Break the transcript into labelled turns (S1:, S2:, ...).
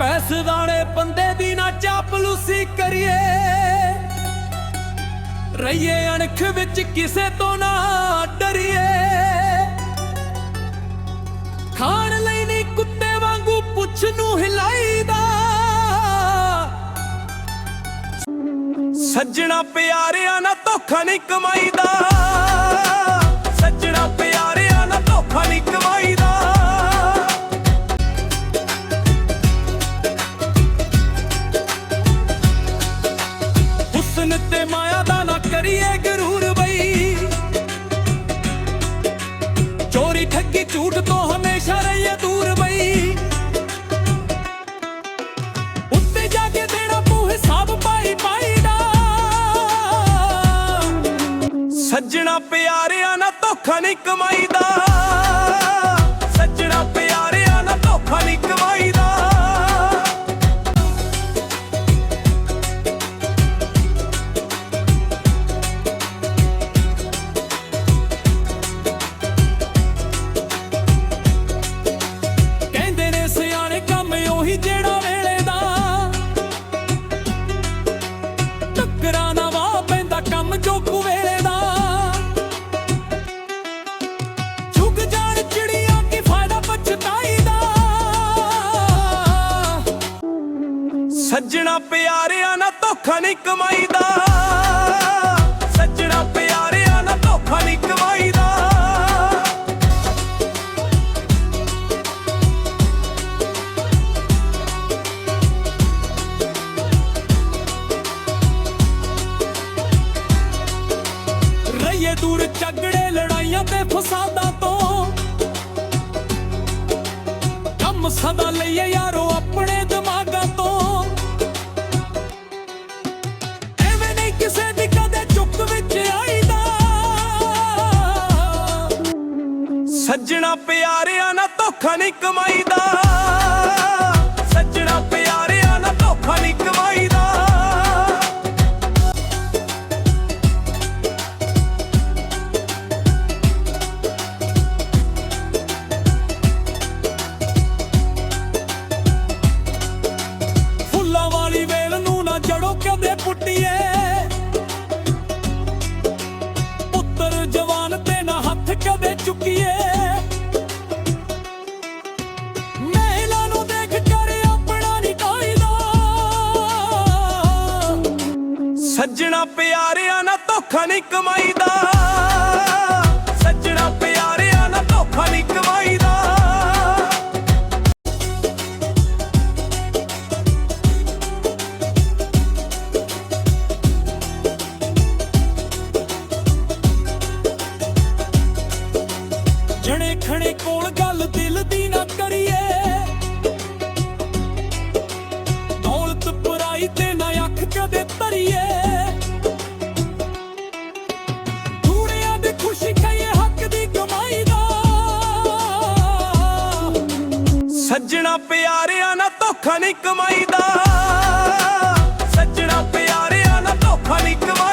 S1: ਪੈਸਦਾਨੇ ਬੰਦੇ ਦੀ ਨਾ ਚਾਪਲੂਸੀ ਕਰੀਏ। ਰਹੀਏ ਅਣਖ ਵਿੱਚ ਕਿਸੇ ਤੋਂ ਨਾ ਡਰੀਏ। ਖਾਣ ਲਈ ਨਹੀਂ ਕੁੱਤੇ ਵਾਂਗੂ ਪੁੱਛ ਨੂੰ ਹਿਲਾਈਦਾ। ਸੱਜਣਾ ਪਿਆਰਿਆਂ ਨਾ ਧੋਖਾ ਨਹੀਂ ਕਮਾਈਦਾ। ਹੁਸਨ ਤੇ ਮਾਇਆ ਦਾ ਨਾ ਕਰੀਏ ਗਰੂਰ ਬਈ। ਚੋਰੀ ਠੱਗੀ ਝੂਠ ਤੋਂ ਹਮੇਸ਼ਾ ਰਹੀਏ ਦੂਰ ਬਈ। ਉੱਤੇ ਜਾ ਕੇ ਦੇਣਾ ਪਊ ਹਿਸਾਬ ਪਾਈ ਪਾਈ ਦਾ। ਸੱਜਣਾ ਪਿਆਰਿਆ ਨਾ ਧੋਖਾ ਨਹੀਂ ਕਮਾਈ ਸੱਜਣਾ ਪਿਆਰਿਆਂ ਨਾ ਧੋਖਾ ਨਹੀਂ ਕਮਾਈਦਾ। ਸੱਜਣਾ ਪਿਆਰਿਆ ਨਾ ਧੋਖਾ ਨਹੀਂ ਕਮਾਈਦਾ। ਰਹੀਏ ਦੂਰ ਝਗੜੇ ਲੜਾਈਆਂ ਤੇ ਫਸਾਦਾਂ ਤੋਂ। ਕੰਮ ਸਦਾ ਲਈਏ ਯਾਰੋ ਆਪਣੇ ਦਿਮਾਗਾਂ ਸੱਜਣਾ ਪਿਆਰਿਆਂ ਨਾਲ ਧੋਖਾ ਨਹੀਂ ਕਮਾਈਦਾ। ਸੱਜਣਾ ਪਿਆਰਿਆਂ ਨਾ ਧੋਖਾ ਨਹੀਂ ਕਮਾਈਦਾ। ਸੱਜਣਾ ਪਿਆਰਿਆਂ ਨਾ ਧੋਖਾ ਨਹੀਂ ਕਮਾਈਦਾ। ਜਣੇ ਖਣੇ ਸੱਜਣਾ ਪਿਆਰਿਆ ਨਾ ਧੋਖਾ ਨਹੀਂ ਕਮਾਈਦਾ। ਸੱਜਣਾ ਪਿਆਰਿਆ ਨਾ ਧੋਖਾ ਨਹੀਂ ਕਮਾਈਦਾ